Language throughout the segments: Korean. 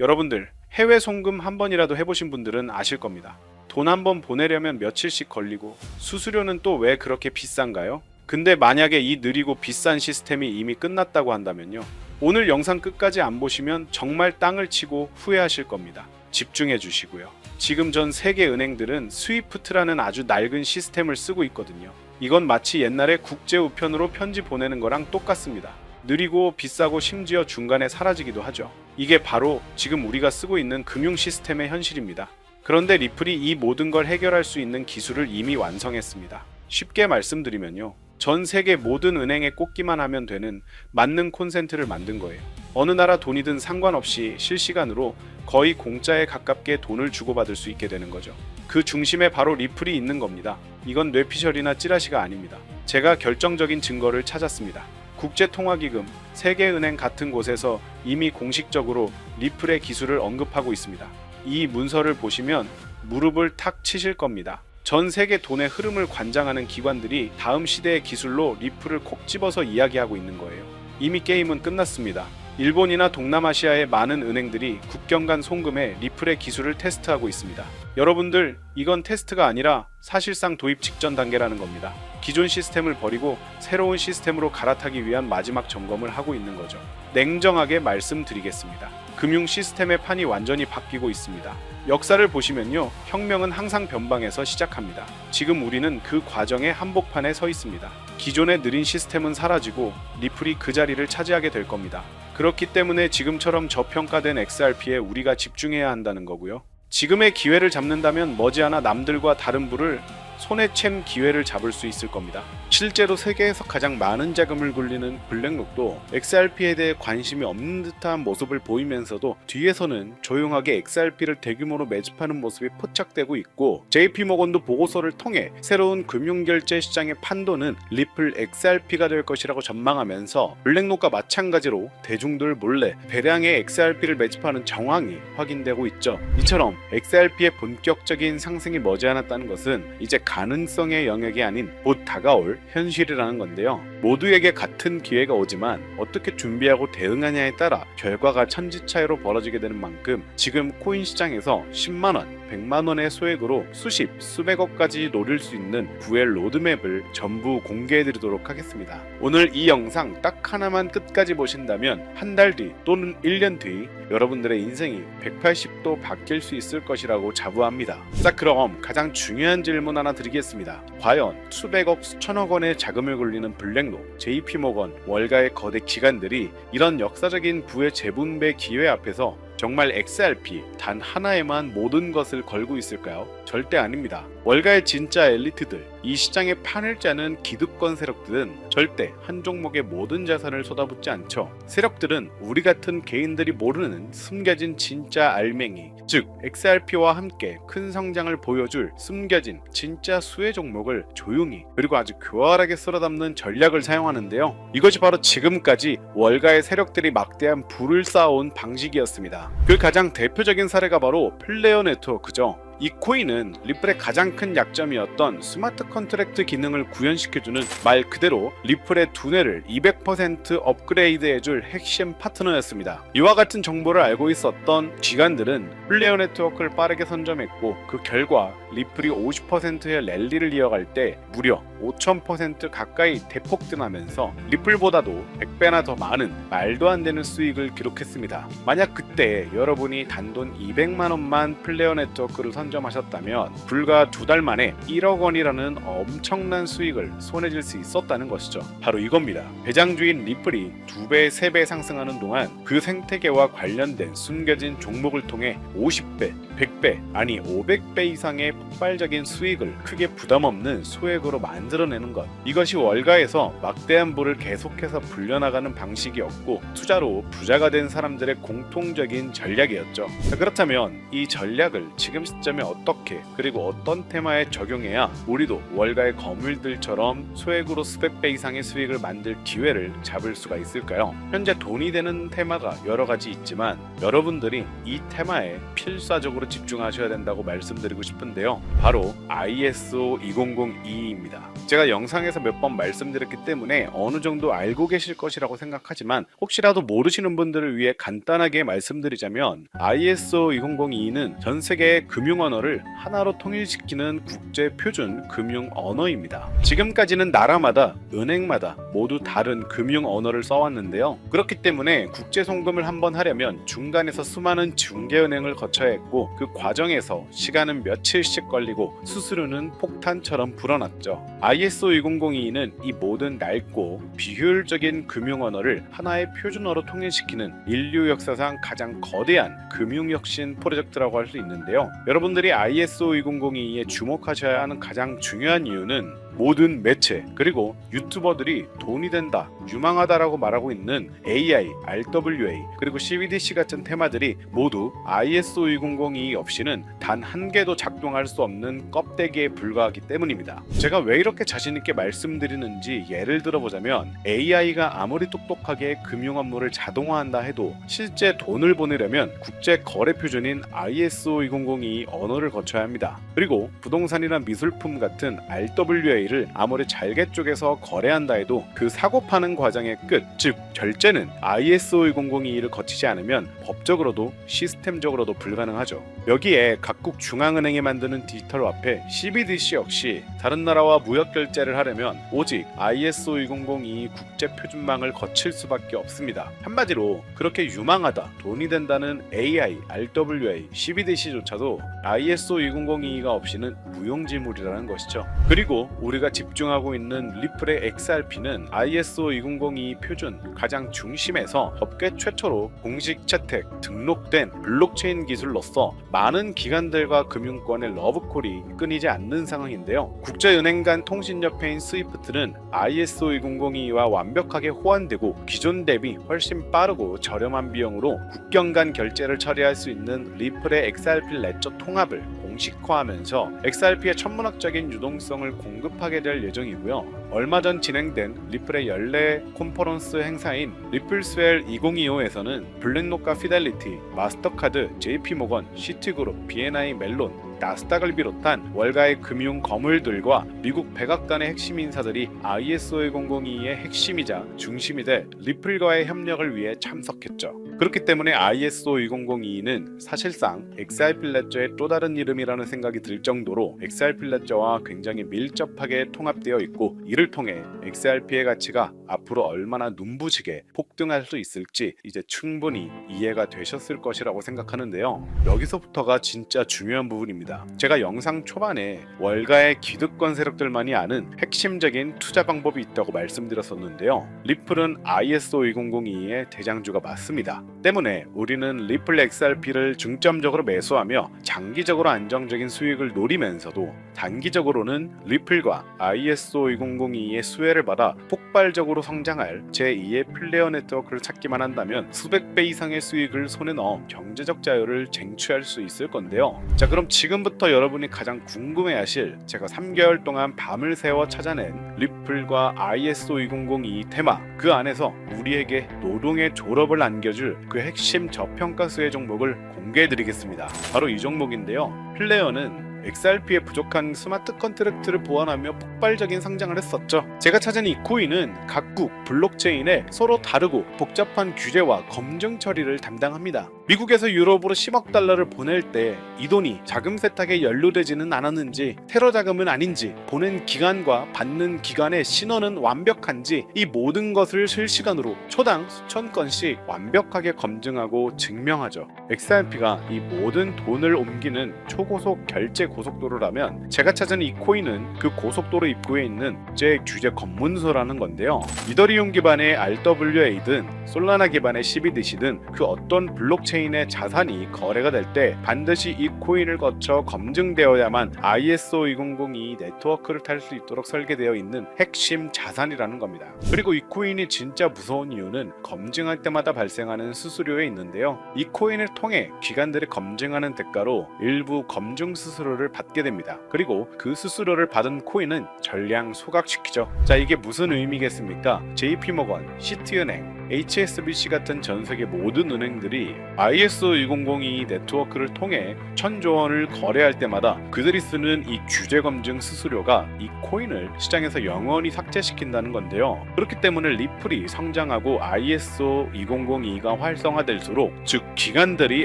여러분들 해외 송금 한 번이라도 해보신 분들은 아실 겁니다. 돈 한 번 보내려면 며칠씩 걸리고 수수료는 또 왜 그렇게 비싼가요? 근데 만약에 이 느리고 비싼 시스템이 이미 끝났다고 한다면요. 오늘 영상 끝까지 안 보시면 정말 땅을 치고 후회하실 겁니다. 집중해 주시고요. 지금 전 세계 은행들은 스위프트라는 아주 낡은 시스템을 쓰고 있거든요. 이건 마치 옛날에 국제 우편으로 편지 보내는 거랑 똑같습니다. 느리고 비싸고 심지어 중간에 사라지기도 하죠. 이게 바로 지금 우리가 쓰고 있는 금융 시스템의 현실입니다. 그런데 리플이 이 모든 걸 해결할 수 있는 기술을 이미 완성했습니다. 쉽게 말씀드리면요. 전 세계 모든 은행에 꽂기만 하면 되는 맞는 콘센트를 만든 거예요. 어느 나라 돈이든 상관없이 실시간으로 거의 공짜에 가깝게 돈을 주고받을 수 있게 되는 거죠. 그 중심에 바로 리플이 있는 겁니다. 이건 뇌피셜이나 찌라시가 아닙니다. 제가 결정적인 증거를 찾았습니다. 국제통화기금, 세계은행 같은 곳에서 이미 공식적으로 리플의 기술을 언급하고 있습니다. 이 문서를 보시면 무릎을 탁 치실 겁니다. 전 세계 돈의 흐름을 관장하는 기관들이 다음 시대의 기술로 리플을 콕 집어서 이야기하고 있는 거예요. 이미 게임은 끝났습니다. 일본이나 동남아시아의 많은 은행들이 국경 간 송금에 리플의 기술을 테스트하고 있습니다. 여러분들, 이건 테스트가 아니라 사실상 도입 직전 단계라는 겁니다. 기존 시스템을 버리고 새로운 시스템으로 갈아타기 위한 마지막 점검을 하고 있는 거죠. 냉정하게 말씀드리겠습니다. 금융 시스템의 판이 완전히 바뀌고 있습니다. 역사를 보시면요, 혁명은 항상 변방에서 시작합니다. 지금 우리는 그 과정의 한복판에 서 있습니다. 기존의 느린 시스템은 사라지고 리플이 그 자리를 차지하게 될 겁니다. 그렇기 때문에 지금처럼 저평가된 XRP에 우리가 집중해야 한다는 거고요. 지금의 기회를 잡는다면 머지않아 남들과 다른 부를 손에 챈 기회를 잡을 수 있을 겁니다. 실제로 세계에서 가장 많은 자금을 굴리는 블랙록도 XRP에 대해 관심이 없는 듯한 모습을 보이면서도 뒤에서는 조용하게 XRP를 대규모로 매집하는 모습이 포착되고 있고 JP모건도 보고서를 통해 새로운 금융결제 시장의 판도는 리플 XRP가 될 것이라고 전망하면서 블랙록과 마찬가지로 대중들 몰래 대량의 XRP를 매집하는 정황이 확인되고 있죠. 이처럼 XRP의 본격적인 상승이 머지않았다는 것은 이제 가능성의 영역이 아닌 곧 다가올 현실이라는 건데요. 모두에게 같은 기회가 오지만 어떻게 준비하고 대응하냐에 따라 결과가 천지 차이로 벌어지게 되는 만큼 지금 코인 시장에서 10만 원, 100만 원의 소액으로 수십, 수백억까지 노릴 수 있는 구엘 로드맵을 전부 공개해 드리도록 하겠습니다. 오늘 이 영상 딱 하나만 끝까지 보신다면 한 달 뒤 또는 1년 뒤 여러분들의 인생이 180도 바뀔 수 있을 것이라고 자부합니다. 자, 그럼 가장 중요한 질문 하나 드리겠습니다. 과연 수백억, 수천억 원의 자금을 굴리는 블랙록, JP모건, 월가의 거대 기관들이 이런 역사적인 부의 재분배 기회 앞에서 정말 XRP 단 하나에만 모든 것을 걸고 있을까요? 절대 아닙니다. 월가의 진짜 엘리트들, 이 시장에 판을 짜는 기득권 세력들은 절대 한 종목의 모든 자산을 쏟아붓지 않죠. 세력들은 우리 같은 개인들이 모르는 숨겨진 진짜 알맹이, 즉 XRP와 함께 큰 성장을 보여줄 숨겨진 진짜 수혜 종목을 조용히 그리고 아주 교활하게 쓸어담는 전략을 사용하는데요. 이것이 바로 지금까지 월가의 세력들이 막대한 부를 쌓아온 방식이었습니다. 그 가장 대표적인 사례가 바로 플레어 네트워크죠. 이 코인은 리플의 가장 큰 약점이었던 스마트 컨트랙트 기능을 구현시켜주는 말 그대로 리플의 두뇌를 200% 업그레이드해줄 핵심 파트너였습니다. 이와 같은 정보를 알고 있었던 기관들은 플레어 네트워크를 빠르게 선점했고 그 결과 리플이 50%의 랠리를 이어갈 때 무려 5000% 가까이 대폭 등하면서 리플보다도 100배나 더 많은 말도 안 되는 수익을 기록했습니다. 만약 그때 여러분이 단돈 200만 원만 플레어 네트워크를 선 점하셨다면 불과 두 달 만에 1억 원이라는 엄청난 수익을 쥘수 있었다는 것이죠. 바로 이겁니다. 배장주인 리플이 두 배, 세배 상승하는 동안 그 생태계와 관련된 숨겨진 종목을 통해 50배, 100배, 아니 500배 이상의 폭발적인 수익을 크게 부담 없는 소액으로 만들어내는 것. 이것이 월가에서 막대한 부를 계속해서 불려나가는 방식이었고 투자로 부자가 된 사람들의 공통적인 전략이었죠. 자, 그렇다면 이 전략을 지금 시점에 하려면 어떻게 그리고 어떤 테마에 적용해야 우리도 월가의 거물들처럼 소액으로 수백 배 이상의 수익을 만들 기회를 잡을 수가 있을까요? 현재 돈이 되는 테마가 여러 가지 있지만 여러분들이 이 테마에 필사적으로 집중하셔야 된다고 말씀드리고 싶은데요. 바로 ISO 2002입니다. 제가 영상에서 몇 번 말씀드렸기 때문에 어느 정도 알고 계실 것이라고 생각하지만 혹시라도 모르시는 분들을 위해 간단하게 말씀드리자면 ISO 2002는 전 세계의 금융 언어를 하나로 통일시키는 국제 표준 금융 언어입니다. 지금까지는 나라마다 은행마다 모두 다른 금융 언어를 써왔는데요. 그렇기 때문에 국제 송금을 한번 하려면 중간에서 수많은 중개은행을 거쳐야 했고 그 과정에서 시간은 며칠씩 걸리고 수수료는 폭탄처럼 불어났죠. ISO 2002는 이 모든 낡고 비효율적인 금융 언어를 하나의 표준어로 통일시키는 인류 역사상 가장 거대한 금융 혁신 프로젝트라고 할 수 있는데요. 여러분 들이 ISO 2002에 주목하셔야 하는 가장 중요한 이유는 모든 매체 그리고 유튜버들이 돈이 된다, 유망하다라고 말하고 있는 AI, RWA 그리고 CBDC 같은 테마들이 모두 ISO 2002 없이는 단 한 개도 작동할 수 없는 껍데기에 불과하기 때문입니다. 제가 왜 이렇게 자신 있게 말씀드리는지 예를 들어보자면 AI가 아무리 똑똑하게 금융 업무를 자동화한다 해도 실제 돈을 보내려면 국제 거래 표준인 ISO 2002 언어를 거쳐야 합니다. 그리고 부동산이나 미술품 같은 RWA 를 아무리 잘게 쪼개서 거래한다 해도 그 사고 파는 과정의 끝, 즉 결제는 ISO 2002를 거치지 않으면 법적으로도 시스템적으로도 불가능하죠. 여기에 각국 중앙은행이 만드는 디지털 화폐 CBDC 역시 다른 나라와 무역 결제를 하려면 오직 ISO 2002 국제 표준망을 거칠 수밖에 없습니다. 한마디로 그렇게 유망하다, 돈이 된다는 AI, RWA, CBDC조차도 ISO 2002가 없이는 무용지물이라는 것이죠. 그리고 우리 가 집중하고 있는 리플의 XRP는 ISO 2002 표준 가장 중심에서 업계 최초로 공식 채택, 등록된 블록체인 기술로서 많은 기관들과 금융권의 러브콜이 끊이지 않는 상황인데요. 국제은행 간 통신협회인 스위프트는 ISO 2002와 완벽하게 호환되고 기존 대비 훨씬 빠르고 저렴한 비용으로 국경 간 결제를 처리할 수 있는 리플의 XRP 레저 통합을 공식화하면서 XRP의 천문학적인 유동성을 공급하게 될 예정이고요. 얼마 전 진행된 리플의 연례 콘퍼런스 행사인 리플스웰 2025에서는 블랙록과 피델리티, 마스터카드, JP모건, 시티그룹, B&I 멜론, 나스닥을 비롯한 월가의 금융 거물들과 미국 백악관의 핵심 인사들이 ISO 2002의 핵심이자 중심이 될 리플과의 협력을 위해 참석했죠. 그렇기 때문에 ISO 2002는 사실상 XRP 레저의 또 다른 이름이라는 생각이 들 정도로 XRP 레저와 굉장히 밀접하게 통합되어 있고 이를 통해 XRP의 가치가 앞으로 얼마나 눈부시게 폭등할 수 있을지 이제 충분히 이해가 되셨을 것이라고 생각하는데요. 여기서부터가 진짜 중요한 부분입 니다. 제가 영상 초반에 월가의 기득권 세력들만이 아는 핵심적인 투자 방법이 있다고 말씀드렸었는데요. 리플은 ISO 2002의 대장주가 맞습니다. 때문에 우리는 리플 XRP를 중점적으로 매수하며 장기적으로 안정적인 수익을 노리면서도 단기적으로는 리플과 ISO 2002의 수혜를 받아 폭발적으로 성장할 제2의 플레이어 네트워크를 찾기만 한다면 수백 배 이상의 수익을 손에 넣어 경제적 자유를 쟁취할 수 있을 건데요. 자 그럼 지금 부터 여러분이 가장 궁금해하실 제가 3개월 동안 밤을 새워 찾아낸 리플과 ISO 2002 테마 그 안에서 우리에게 노동의 졸업을 안겨줄 그 핵심 저평가수의 종목을 공개해드리겠습니다. 바로 이 종목인데요. 플레이어는 XRP에 부족한 스마트 컨트랙트를 보완하며 폭발적인 성장을 했었죠. 제가 찾은 이 코인은 각국 블록체인에 서로 다르고 복잡한 규제와 검증 처리를 담당합니다. 미국에서 유럽으로 10억 달러를 보낼 때 이 돈이 자금 세탁에 연루되지는 않았는지 테러 자금은 아닌지 보낸 기간과 받는 기간의 신원은 완벽한지 이 모든 것을 실시간으로 초당 수천 건씩 완벽하게 검증하고 증명하죠. XRP가 이 모든 돈을 옮기는 초고속 결제 고속도로라면 제가 찾은 이 코인은 그 고속도로 입구에 있는 국제 규제 검문소라는 건데요. 이더리움 기반의 RWA든 솔라나 기반의 CBDC든 그 어떤 블록체인 블록체인의 자산이 거래가 될 때 반드시 이 코인을 거쳐 검증되어야만 ISO 2002 네트워크를 탈 수 있도록 설계되어 있는 핵심 자산이라는 겁니다. 그리고 이 코인이 진짜 무서운 이유는 검증할 때마다 발생하는 수수료에 있는데요. 이 코인을 통해 기관들이 검증하는 대가로 일부 검증 수수료를 받게 됩니다. 그리고 그 수수료를 받은 코인은 전량 소각시키죠. 자, 이게 무슨 의미겠습니까? JP모건, 시티은행, HSBC 같은 전 세계 모든 은행들이 ISO 2002 네트워크를 통해 천조 원을 거래할 때마다 그들이 쓰는 이 규제 검증 수수료가 이 코인을 시장에서 영원히 삭제시킨다는 건데요. 그렇기 때문에 리플이 성장하고 ISO 2002가 활성화될수록 즉 기관들이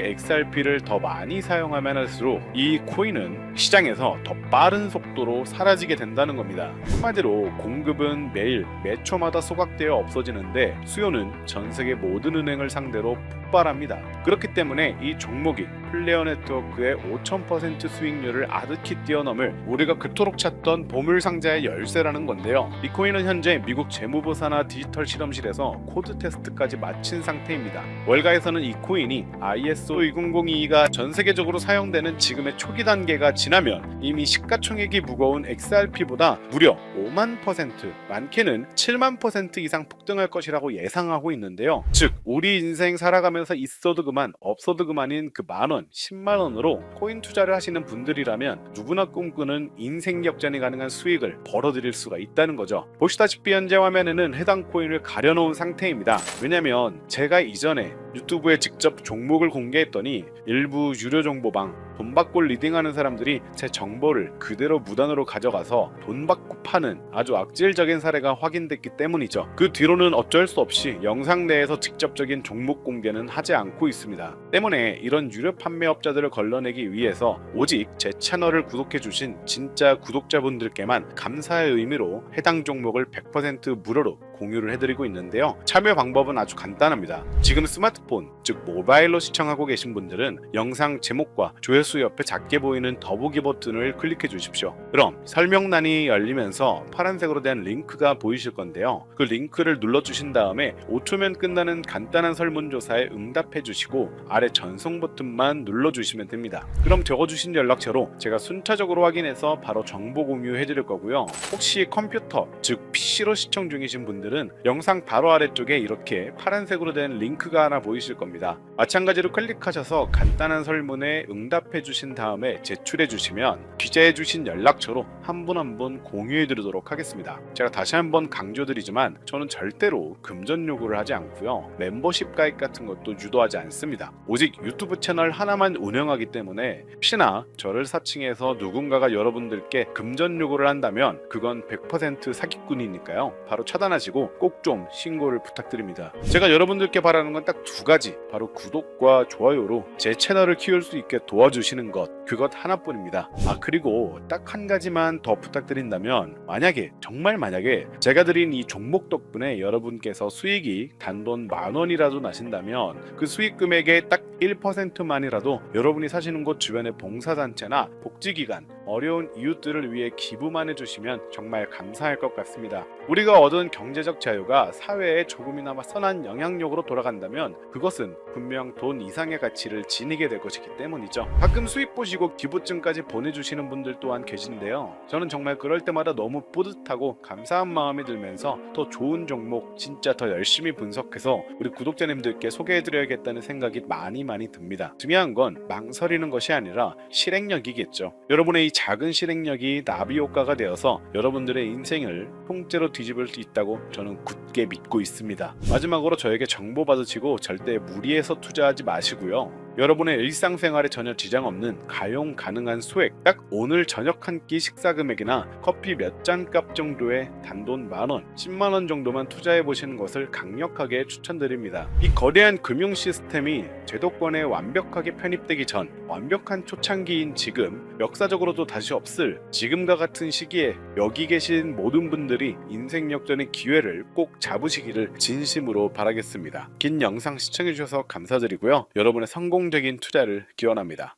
XRP를 더 많이 사용하면 할수록 이 코인은 시장에서 더 빠른 속도로 사라지게 된다는 겁니다. 한마디로 공급은 매일 매 초마다 소각되어 없어지는데 수요는 전 세계 모든 은행을 상대로 폭발합니다. 그렇기 때문에 이 종목이 플레어 네트워크의 5000% 수익률을 아득히 뛰어넘을 우리가 그토록 찾던 보물 상자의 열쇠라는 건데요. 이 코인은 현재 미국 재무부 산하 디지털 실험실에서 코드 테스트까지 마친 상태입니다. 월가에서는 이 코인이 ISO 2002가 전 세계적으로 사용되는 지금의 초기 단계가 지나면 이미 시가총액이 무거운 XRP보다 무려 5만 퍼센트, 많게는 7만 퍼센트 이상 폭등할 것이라고 예상하고 있는데요. 즉, 우리 인생 살아가면서 있어도 그만, 없어도 그만인 그 만 원, 10만 원으로 코인 투자를 하시는 분들이라면 누구나 꿈꾸는 인생 역전이 가능한 수익을 벌어들일 수가 있다는 거죠. 보시다시피 현재 화면에는 해당 코인을 가려놓은 상태입니다. 왜냐면 제가 이전에 유튜브에 직접 종목을 공개했더니 일부 유료 정보방 돈 받고 리딩하는 사람들이 제 정보를 그대로 무단으로 가져가서 돈 받고 파는 아주 악질적인 사례가 확인됐기 때문이죠. 그 뒤로는 어쩔 수 없이 영상 내에서 직접적인 종목 공개는 하지 않고 있습니다. 때문에 이런 유료 판매업자들을 걸러내기 위해서 오직 제 채널을 구독해 주신 진짜 구독자분들께만 감사의 의미로 해당 종목을 100% 무료로 공유를 해드리고 있는데요. 참여 방법은 아주 간단합니다. 지금 스마트폰, 즉 모바일로 시청하고 계신 분들은 영상 제목과 조회수 옆에 작게 보이는 더보기 버튼을 클릭해 주십시오. 그럼 설명란이 열리면서 파란색으로 된 링크가 보이실 건데요. 그 링크를 눌러주신 다음에 5초면 끝나는 간단한 설문조사에 응답해 주시고 아래 전송 버튼만 눌러주시면 됩니다. 그럼 적어주신 연락처로 제가 순차적으로 확인해서 바로 정보 공유해 드릴 거고요. 혹시 컴퓨터, 즉 PC로 시청 중이신 분들은 영상 바로 아래쪽에 이렇게 파란색으로 된 링크가 하나 보이실 겁니다. 마찬가지로 클릭하셔서 간단한 설문에 응답해 주신 다음에 제출해 주시면 기재해 주신 연락처로 한 분 한 분 공유해 드리도록 하겠습니다. 제가 다시 한번 강조드리지만 저는 절대로 금전 요구를 하지 않고요. 멤버십 가입 같은 것도 유도하지 않습니다. 오직 유튜브 채널 하나만 운영하기 때문에 혹시나 저를 사칭해서 누군가가 여러분들께 금전 요구를 한다면 그건 100% 사기꾼이니까요. 바로 차단하시고 꼭 좀 신고를 부탁드립니다. 제가 여러분들께 바라는 건 딱 두 가지. 바로 구독과 좋아요로 제 채널을 키울 수 있게 도와주시는 것. 그것 하나뿐입니다. 아 그리고 딱 한 가지만 더 부탁드린다면 만약에 정말 만약에 제가 드린 이 종목 덕분에 여러분께서 수익이 단돈 만 원이라도 나신다면 그 수익 금액의 딱 1%만이라도 여러분이 사시는 곳 주변의 봉사단체나 복지기관 어려운 이웃들을 위해 기부만 해주시면 정말 감사할 것 같습니다. 우리가 얻은 경제적 자유가 사회에 조금이나마 선한 영향력으로 돌아간다면 그것은 분명 돈 이상의 가치를 지니게 될 것이기 때문이죠. 가끔 수입 보 시고 기부증까지 보내주시는 분들 또한 계신데요. 저는 정말 그럴 때마다 너무 뿌듯하고 감사한 마음이 들면서 더 좋은 종목 진짜 더 열심히 분석해서 우리 구독자님들께 소개해드려야겠다는 생각이 많이 많이 듭니다. 중요한 건 망설이는 것이 아니라 실행력이겠죠. 여러분의 이 작은 실행력이 나비 효과가 되어서 여러분들의 인생을 통째로 뒤집을 수 있다고 저는 굳게 믿고 있습니다. 마지막으로 저에게 정보 받으시고 절대 무리해서 투자하지 마시고요. 여러분의 일상생활에 전혀 지장 없는 가용 가능한 소액 딱 오늘 저녁 한 끼 식사 금액이나 커피 몇 잔 값 정도의 단돈 만원, 10만원 정도만 투자해 보시는 것을 강력하게 추천드립니다. 이 거대한 금융 시스템이 제도권에 완벽하게 편입되기 전 완벽한 초창기인 지금 역사적으로도 다시 없을 지금과 같은 시기에 여기 계신 모든 분들이 인생 역전의 기회를 꼭 잡으시기를 진심으로 바라겠습니다. 긴 영상 시청해주셔서 감사드리고요. 여러분의 성공적인 투자를 기원합니다.